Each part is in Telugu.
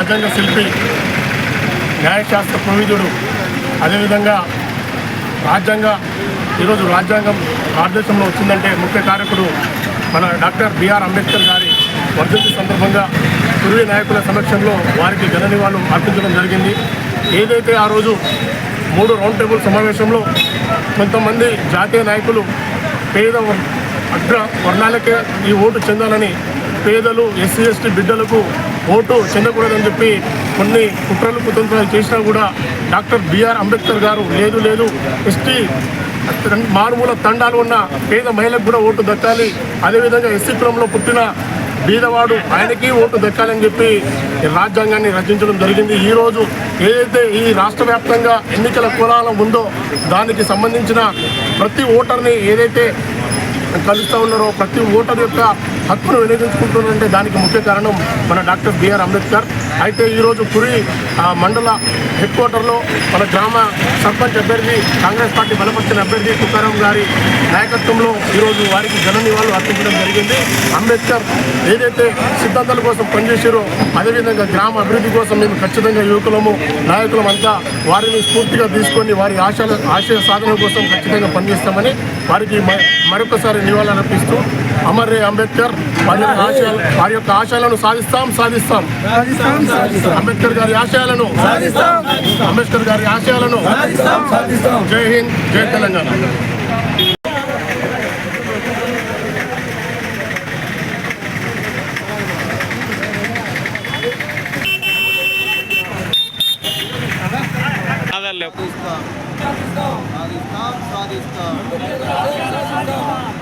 రాజ్యాంగ శిల్పి న్యాయశాస్త్ర ప్రవిధుడు అదేవిధంగా రాజ్యాంగ ఈరోజు రాజ్యాంగం భారతదేశంలో వచ్చిందంటే ముఖ్య కారకుడు మన డాక్టర్ బిఆర్ అంబేద్కర్ గారి వర్ధంతి సందర్భంగా పూర్వీ నాయకుల సమక్షంలో వారికి ఘన నివాళులు అర్పించడం జరిగింది. ఏదైతే ఆ రోజు మూడు రౌండ్ టేబుల్ సమావేశంలో కొంతమంది జాతీయ నాయకులు పేద అగ్ర వర్ణాలకే ఈ ఓటు చెందాలని పేదలు ఎస్సీ ఎస్టీ బిడ్డలకు ఓటు చెందకూడదని చెప్పి కొన్ని కుట్రలు కుతంత్రాలు చేసినా కూడా డాక్టర్ బిఆర్ అంబేద్కర్ గారు లేదు లేదు. ఎస్టీ మారుమూల తండాలు ఉన్న పేద మహిళకు కూడా ఓటు దక్కాలి. అదేవిధంగా ఎస్సీ కులంలో పుట్టిన బీదవాడు ఆయనకి ఓటు దక్కాలని చెప్పి రాజ్యాంగాన్ని రచించడం జరిగింది. ఈరోజు ఏదైతే ఈ రాష్ట్ర వ్యాప్తంగా ఎన్నికల కులాలం ఉందో దానికి సంబంధించిన ప్రతి ఓటర్ని ఏదైతే కలుస్తూ ఉన్నారో. ప్రతి ఓటర్ యొక్క హక్కును వినియోగించుకుంటున్నారంటే దానికి ముఖ్య కారణం మన డాక్టర్ బిఆర్ అంబేద్కర్. అయితే ఈరోజు పురి మండల హెడ్ క్వార్టర్లో మన గ్రామ సర్పంచ్ అభ్యర్థి కాంగ్రెస్ పార్టీ బలపరిచిన అభ్యర్థి తుకారాం గారి నాయకత్వంలో ఈరోజు వారికి జన నివాళులు అర్పించడం జరిగింది. అంబేద్కర్ ఏదైతే సిద్ధాంతాల కోసం పనిచేసారో అదేవిధంగా గ్రామ అభివృద్ధి కోసం మేము ఖచ్చితంగా యువకులము నాయకులం అంతా వారిని స్ఫూర్తిగా తీసుకొని వారి ఆశల ఆశయ సాధన కోసం ఖచ్చితంగా పనిచేస్తామని వారికి మరొకసారి నివాళులు అర్పిస్తూ అమర్ రే అంబేద్కర్ వారి యొక్క ఆశయాలు వారి యొక్క ఆశయాలను సాధిస్తాం సాధిస్తాం. అంబేద్కర్ గారి ఆశయాలను అంబేద్కర్ గారి ఆశయాలను జై హింద్ జై తెలంగాణ. సాధిస్తాం సాధిస్తాం సాధిస్తాం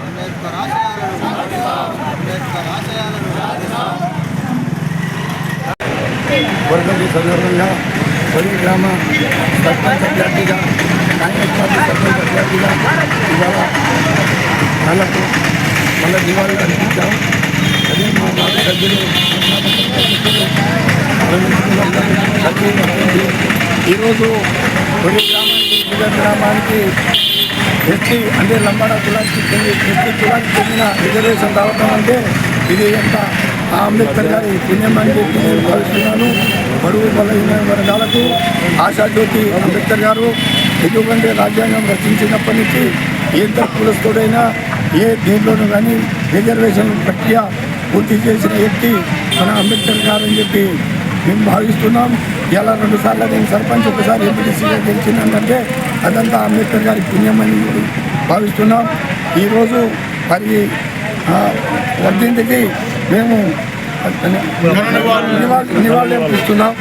అంబేద్కర్ ఆశయాలను అంబేద్కర్ ఆశయాలను వర్గంతి సందర్భంగా పొడి గ్రామ సర్పంచ్ అభ్యర్థిగా కాంగ్రెస్ పార్టీ సర్పంచ్ అభ్యర్థిగా ఇవాళ వాళ్ళకు మళ్ళీ నివాళులు అర్పించాం అదే మా వార్డు సభ్యులు కలిసి వచ్చింది. ఈరోజు కొన్ని గ్రామానికి విజయ గ్రామానికి ఎస్టీ అంటే లంబాడ కులానికి చెంది ఎస్టీ కులానికి చెందిన రిజర్వేషన్ రావడం అంటే ఇది ఎంత ఆ అంబేద్కర్ గారి పుణ్యం అని చెప్పి నేను భావిస్తున్నాను. బడుగు బలహీన వర్గాలకు ఆశాజ్యోతి అంబేద్కర్ గారు ఎందుకంటే రాజ్యాంగం రచించినప్పటి నుంచి ఏ కులస్తుడైనా ఏ దేంట్లోనూ కానీ రిజర్వేషన్ ప్రక్రియ పూర్తి చేసిన వ్యక్తి మన అంబేద్కర్ గారు అని చెప్పి మేము భావిస్తున్నాం. ఇలా రెండుసార్లు నేను సర్పంచ్ ఒకసారి ఎంపీటీసీగా గెలిచిందంటే అదంతా అంబేద్కర్ గారి పుణ్యమని భావిస్తున్నాం. ఈరోజు మరి వర్ధింటికి మేము నివాళులు ఇస్తున్నాం